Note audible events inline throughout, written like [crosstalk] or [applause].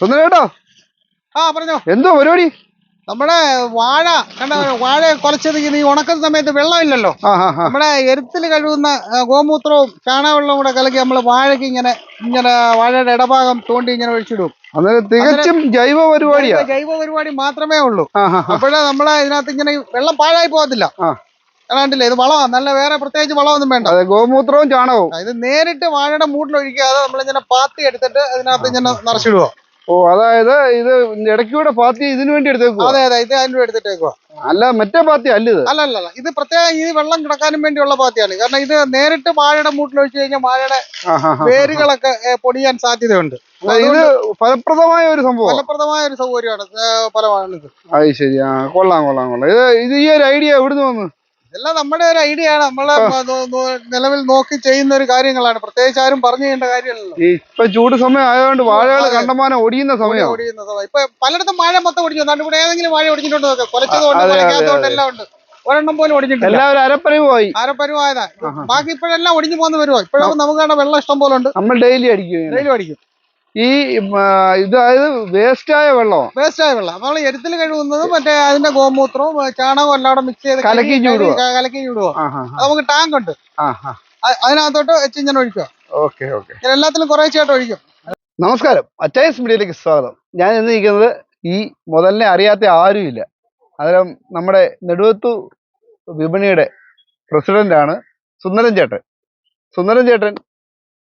സുന്ദരേട്ടോ ആ പറഞ്ഞോ. എന്തോ പരിപാടി? നമ്മുടെ വാഴ കണ്ട വാഴ കുലച്ചത് ഈ ഉണക്കുന്ന സമയത്ത് വെള്ളമില്ലല്ലോ. നമ്മടെ എരുത്തിൽ കഴുകുന്ന ഗോമൂത്രവും ചാണകവെള്ളവും കൂടെ കലക്കി നമ്മൾ വാഴയ്ക്ക് ഇങ്ങനെ ഇങ്ങനെ വാഴയുടെ ഇടഭാഗം തോണ്ടി ഇങ്ങനെ ഒഴിച്ചിടും. തികച്ചും ജൈവ പരിപാടിയാ. ഇത് ജൈവ പരിപാടി മാത്രമേ ഉള്ളൂ. അപ്പോഴേ നമ്മളെ ഇതിനകത്ത് ഇങ്ങനെ വെള്ളം പാഴായി പോകത്തില്ല. കണ്ടില്ലേ? ഇത് വളമാണ് നല്ല വേറെ പ്രത്യേകിച്ച് വളമൊന്നും വേണ്ട. ഗോമൂത്രവും ചാണകവും. ഇത് നേരിട്ട് വാഴയുടെ മൂട്ടിലൊഴിക്കാതെ നമ്മളിങ്ങനെ പാത്തി എടുത്തിട്ട് അതിനകത്ത് ഇങ്ങനെ നിറച്ചിടുക ഓ അതായത് ഇത് ഇടയ്ക്കൂടെ പാത്തി ഇതിനു വേണ്ടി എടുത്തേക്കോ അതെ അതെ ഇത് അതിന് എടുത്തിട്ടേക്കോ അല്ല മറ്റേ പാത്തി അല്ല ഇത്. അല്ല അല്ല ഇത് പ്രത്യേകം ഈ വെള്ളം കിടക്കാനും വേണ്ടിയുള്ള പാത്തിയാണ്. കാരണം ഇത് നേരിട്ട് വാഴയുടെ മൂട്ടിൽ ഒഴിച്ചു കഴിഞ്ഞാൽ വാഴയുടെ ആ. വേരുകളൊക്കെ പൊടിയാൻ സാധ്യതയുണ്ട്. ഇത് ഫലപ്രദമായ ഒരു സംഭവം ഫലപ്രദമായ ഒരു സൗകര്യമാണ് ഏ, ഫലമാണ് ഇത് അത് ശരി ആ കൊള്ളാം കൊള്ളാം കൊള്ളാം. ഇത് ഇത് ഈ ഒരു ഐഡിയ എവിടുന്ന് വന്നു? ഇതെല്ലാം നമ്മുടെ ഒരു ഐഡിയ ആണ്. നമ്മളെ നിലവിൽ നോക്കി ചെയ്യുന്ന ഒരു കാര്യങ്ങളാണ്. പ്രത്യേകിച്ച് ആരും പറഞ്ഞു ചെയ്യേണ്ട കാര്യമല്ലല്ലോ. ഇപ്പൊ ചൂട് സമയം ആയതുകൊണ്ട് വാഴകൾ കണ്ടമാനം ഒടിയുന്ന സമയം. ഒടിയുന്ന സമയം. ഇപ്പൊ പലയിടത്തും വാഴ മൊത്തം ഒടിഞ്ഞു. എന്നാണ്ട് ഇവിടെ ഏതെങ്കിലും വാഴ ഒടിഞ്ഞിട്ടുണ്ടോ നോക്കാം. കൊലച്ചതുകൊണ്ട് കൊലക്കാത്തതുകൊണ്ട് എല്ലാം ഉണ്ട്. ഒരെണ്ണം പോലും ഒടിഞ്ഞിട്ടില്ല. എല്ലാവരും അരപ്പരവുമായി ആരപ്പരുവായതാ ബാക്കി ഇപ്പോഴെല്ലാം ഒടിഞ്ഞു പോകുന്ന വരുവാ ഇപ്പോഴും നമുക്ക് വെള്ളം ഇഷ്ടം പോലെ ഉണ്ട്. നമ്മൾ ഡെയിലി അടിക്കും ഡെയിലി അടിക്കും. ഈ ഇതായത് വേസ്റ്റ് ആയ വെള്ളം വേസ്റ്റ് ആയ വെള്ളം. നമ്മൾ എരുത്തിൽ കഴുകുന്നതും മറ്റേ അതിന്റെ ഗോമൂത്രവും ചാണകവും എല്ലാം മിക്സ് ചെയ്ത് കലക്കി കഴുകി- കലക്കി നമുക്ക് ടാങ്ക് ഉണ്ട്. അതിനകത്തോട്ട് വെച്ച് ഇങ്ങനെ ഒഴിക്കുക. Okay okay. എല്ലാത്തിലും എല്ലാത്തിലും കുറേശ്ശായിട്ട് ഒഴിക്കും. നമസ്കാരം. അച്ചൈസ് മീഡിയയിലേക്ക് സ്വാഗതം. ഞാൻ ഇന്ന് നിൽക്കുന്നത് ഈ മുതലിനെ അറിയാത്ത ആരുമില്ല. അന്നേരം നമ്മുടെ നെടുവത്തു വിപണിയുടെ പ്രസിഡന്റാണ് സുന്ദരൻ ചേട്ടൻ. സുന്ദരൻ ചേട്ടൻ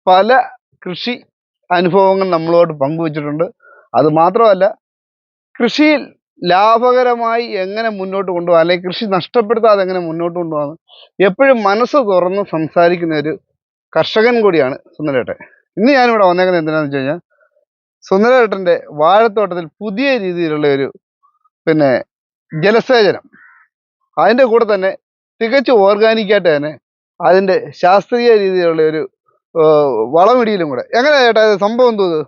പല കൃഷി അനുഭവങ്ങൾ നമ്മളോട് പങ്കുവച്ചിട്ടുണ്ട്. അത് മാത്രമല്ല കൃഷിയിൽ ലാഭകരമായി എങ്ങനെ മുന്നോട്ട് കൊണ്ടുപോകാം അല്ലെങ്കിൽ കൃഷി നഷ്ടപ്പെടുത്താതെ എങ്ങനെ മുന്നോട്ട് കൊണ്ടുപോകാം എപ്പോഴും മനസ്സ് തുറന്ന് സംസാരിക്കുന്ന ഒരു കർഷകൻ കൂടിയാണ് സുന്ദരേട്ടൻ. ഇന്ന് ഞാനിവിടെ വന്നേക്കുന്നത് എന്തിനാന്ന് വെച്ച് കഴിഞ്ഞാൽ സുന്ദരേട്ടന്റെ വാഴത്തോട്ടത്തിൽ പുതിയ രീതിയിലുള്ള ഒരു പിന്നെ ജലസേചനം. അതിന്റെ കൂടെ തന്നെ തികച്ചും ഓർഗാനിക്കായിട്ട് തന്നെ അതിന്റെ ശാസ്ത്രീയ രീതിയിലുള്ള ഒരു വളമിടിയിലും കൂടെ. എങ്ങനെയാ ചേട്ടാ ഇത് സംഭവം എന്തോ ഇത്?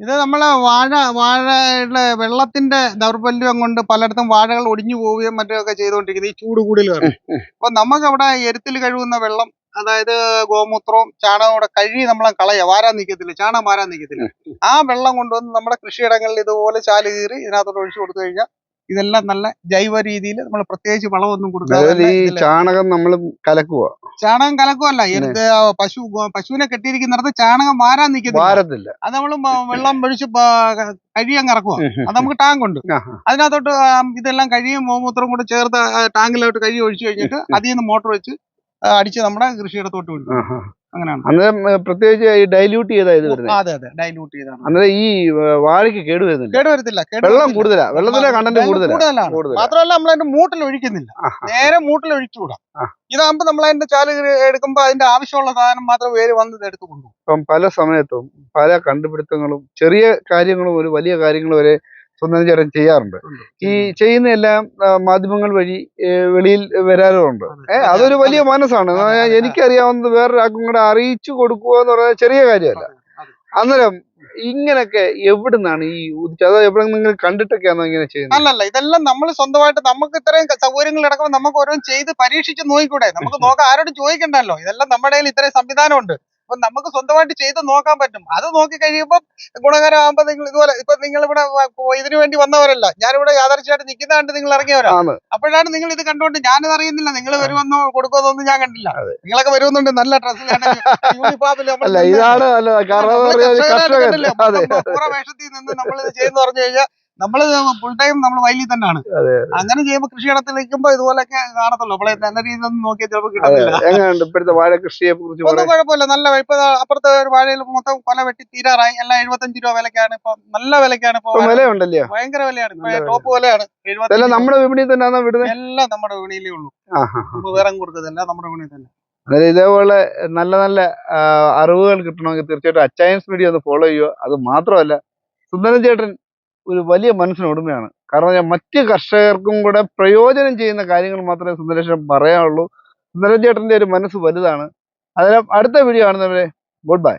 ഇത് നമ്മളെ വാഴ വാഴയുടെ വെള്ളത്തിന്റെ ദൗർബല്യം കൊണ്ട് പലയിടത്തും വാഴകൾ ഒടിഞ്ഞു പോവുകയും മറ്റൊക്കെ ചെയ്തുകൊണ്ടിരിക്കുന്നത് ഈ ചൂട് കൂടുതൽ കാരണം അപ്പൊ നമുക്ക് അവിടെ എരുത്തിൽ കഴുകുന്ന വെള്ളം അതായത് ഗോമൂത്രവും ചാണകവും കൂടെ കഴുകി നമ്മളെ കളയ. വാരാൻ നിൽക്കത്തില്ല ചാണകം വാരാൻ നിൽക്കത്തില്ല ആ വെള്ളം കൊണ്ടുവന്ന് നമ്മുടെ കൃഷിയിടങ്ങളിൽ ഇതുപോലെ ചാൽ കീറി ഇതിനകത്തോട്ട് ഒഴിച്ചു കൊടുത്തു കഴിഞ്ഞാൽ ഇതെല്ലാം നല്ല ജൈവ രീതിയിൽ നമ്മൾ പ്രത്യേകിച്ച് വളമൊന്നും കൊടുക്കാതെ ഈ ചാണകം നമ്മൾ കലക്കുക ചാണകം കലക്കുമല്ല പശു പശുവിനെ കെട്ടിയിരിക്കുന്നിടത്ത് ചാണകം വാരാൻ നിൽക്കത്തില്ല അത് നമ്മൾ വെള്ളം ഒഴിച്ച് കഴിയാൻ ഇറക്കുക അത് നമുക്ക് ടാങ്ക് ഉണ്ട്. അതിനകത്തോട്ട് ഇതെല്ലാം കഴിയും മൂത്രവും കൂടെ ചേർത്ത് ടാങ്കിലോട്ട് കഴുകി ഒഴിച്ചു കഴിഞ്ഞിട്ട് അതിൽ നിന്ന് മോട്ടർ വെച്ച് അടിച്ച് നമ്മുടെ കൃഷിയിടത്തോട്ട് വിടും. അങ്ങനെയാണ്. അന്നേരം പ്രത്യേകിച്ച് ഈ ഡൈല്യൂട്ട് ചെയ്താ ഇത് വരുന്നത് അതെ അതെ ഡൈല്യൂട്ട് ചെയ്താണ്. അന്നേരം ഈ വാഴയ്ക്ക് കേട് വരുന്നില്ല. കേട് വരത്തില്ല കേട് വെള്ളം വരത്തില്ല. കൂടുതലാ. വെള്ളത്തിലെ കണ്ടന്റ് കൂടുതലാ. കൂടുതലാണ്. കൂടുതലാ. മാത്രമല്ല നമ്മൾ അതിന്റെ മൂട്ടിൽ ഒഴിക്കുന്നില്ല. നേരെ മൂട്ടിൽ ഒഴിച്ചുകൂടാ. ആ. ഇതാകുമ്പോ നമ്മൾ അതിന്റെ ചാൽ കീറി എടുക്കുമ്പോ അതിന്റെ ആവശ്യമുള്ള സാധനം മാത്രം വേര് വന്ന് ഇത് എടുത്ത് കൊണ്ടുപോകും. ഇപ്പം പല സമയത്തും പല കണ്ടുപിടുത്തങ്ങളും ചെറിയ കാര്യങ്ങളും ഒരു വലിയ കാര്യങ്ങളും വരെ സ്വന്തം ചേട്ടൻ ചെയ്യാറുണ്ട്. ഈ ചെയ്യുന്ന എല്ലാം മാധ്യമങ്ങൾ വഴി വെളിയിൽ വരാറുമുണ്ട് ഏഹ് അതൊരു വലിയ മനസ്സാണ്. എനിക്കറിയാവുന്നത് വേറൊരാൾക്കും കൂടെ അറിയിച്ചു കൊടുക്കുക എന്ന് പറയുന്നത് ചെറിയ കാര്യമല്ല. അന്നേരം ഇങ്ങനൊക്കെ എവിടുന്നാണ് ഈ ഉദിച്ചത് അത് എവിടെ നിങ്ങൾ കണ്ടിട്ടൊക്കെയാണോ ഇങ്ങനെ ചെയ്യുന്നത്? അല്ലല്ല ഇതെല്ലാം നമ്മൾ സ്വന്തമായിട്ട് നമുക്ക് ഇത്രയും സൗകര്യങ്ങൾ ഇടക്കുമ്പോൾ നമുക്ക് ഓരോന്നും ചെയ്ത് പരീക്ഷിച്ച് നോക്കിക്കൂടെ? നമുക്ക് [laughs] നോക്കാം ആരോടും ചോദിക്കണ്ടല്ലോ. ഇതെല്ലാം നമ്മുടെ കയ്യിൽ ഇത്രയും സംവിധാനമുണ്ട്. അപ്പൊ നമുക്ക് സ്വന്തമായിട്ട് ചെയ്ത് നോക്കാൻ പറ്റും. അത് നോക്കി കഴിയുമ്പോൾ ഗുണകരമാകുമ്പോൾ നിങ്ങൾ ഇതുപോലെ ഇപ്പൊ നിങ്ങൾ ഇവിടെ ഇതിനു വേണ്ടി വന്നവരല്ല. ഞാനിവിടെ യാദർച്ചയായിട്ട് നിൽക്കുന്ന കണ്ട് നിങ്ങൾ ഇറങ്ങിയവരാ. അപ്പോഴാണ് നിങ്ങൾ ഇത് കണ്ടുകൊണ്ട് ഞാനിത് അറിയുന്നില്ല. നിങ്ങൾ വരുമെന്നോ കൊടുക്കുമെന്നൊന്നും ഞാൻ കണ്ടില്ല. നിങ്ങളൊക്കെ വരുമെന്നുണ്ട്. നല്ല ഡ്രസ്സിലാണ് യൂണിഫോമിൽ മൊത്തം വേഷത്തിൽ നിന്ന് നമ്മൾ ഇത് ചെയ്യുന്ന പറഞ്ഞു കഴിഞ്ഞാൽ നമ്മൾ ഫുൾ ടൈം നമ്മൾ വയലിൽ തന്നെയാണ്. അങ്ങനെ ചെയ്യുമ്പോൾ കൃഷിയിടത്തിൽ നിൽക്കുമ്പോൾ ഇതുപോലൊക്കെ കാണത്തുള്ളൂ. നമ്മളെ നല്ല രീതിയിലൊന്നും നോക്കിയാൽ ചിലപ്പോൾ കിട്ടുന്നില്ല കിട്ടത്തില്ല. എങ്ങനെയുണ്ട് ഇപ്പോഴത്തെ വാഴ കൃഷിയെ കുറിച്ച് ഒന്നും കുഴപ്പമില്ല. നല്ല ഇപ്പൊ അപ്പുറത്തെ ഒരു വാഴയിൽ മൊത്തം കൊല വെട്ടി തീരാറായി. എല്ലാം എഴുപത്തഞ്ച് രൂപ വിലക്കാണ്. ഇപ്പൊ നല്ല വിലക്കാണ് ഇപ്പൊ വിലയുണ്ടല്ലേ? ഭയങ്കര വിലയാണ്. ടോപ്പ് വിലയാണ്. എല്ലാം 75 രൂപ. നമ്മുടെ വിപണിയിൽ തന്നെയാണോ വിടുന്നത്? എല്ലാം നമ്മുടെ വിപണിയിലേ ഉള്ളൂ. വേറെ കൊടുക്കുന്നില്ല നമ്മുടെ വിപണിയിൽ തന്നെ. അതായത് ഇതേപോലെ നല്ല നല്ല അറിവുകൾ കിട്ടണമെങ്കിൽ തീർച്ചയായിട്ടും അച്ചയൻസ് മീഡിയ ഒന്ന് ഫോളോ ചെയ്യുക. അത് മാത്രമല്ല സുന്ദരൻ ചേട്ടൻ ഒരു വലിയ മനസ്സിന് ഉടമയാണ്. കാരണം ഞാൻ മറ്റ് കർഷകർക്കും കൂടെ പ്രയോജനം ചെയ്യുന്ന കാര്യങ്ങൾ മാത്രമേ സുന്ദരേശൻ പറയാനുള്ളൂ. സുന്ദരൻ ഒരു മനസ്സ് വലുതാണ്. അതിന് അടുത്ത വീഡിയോ കാണുന്നവരെ ഗുഡ് ബൈ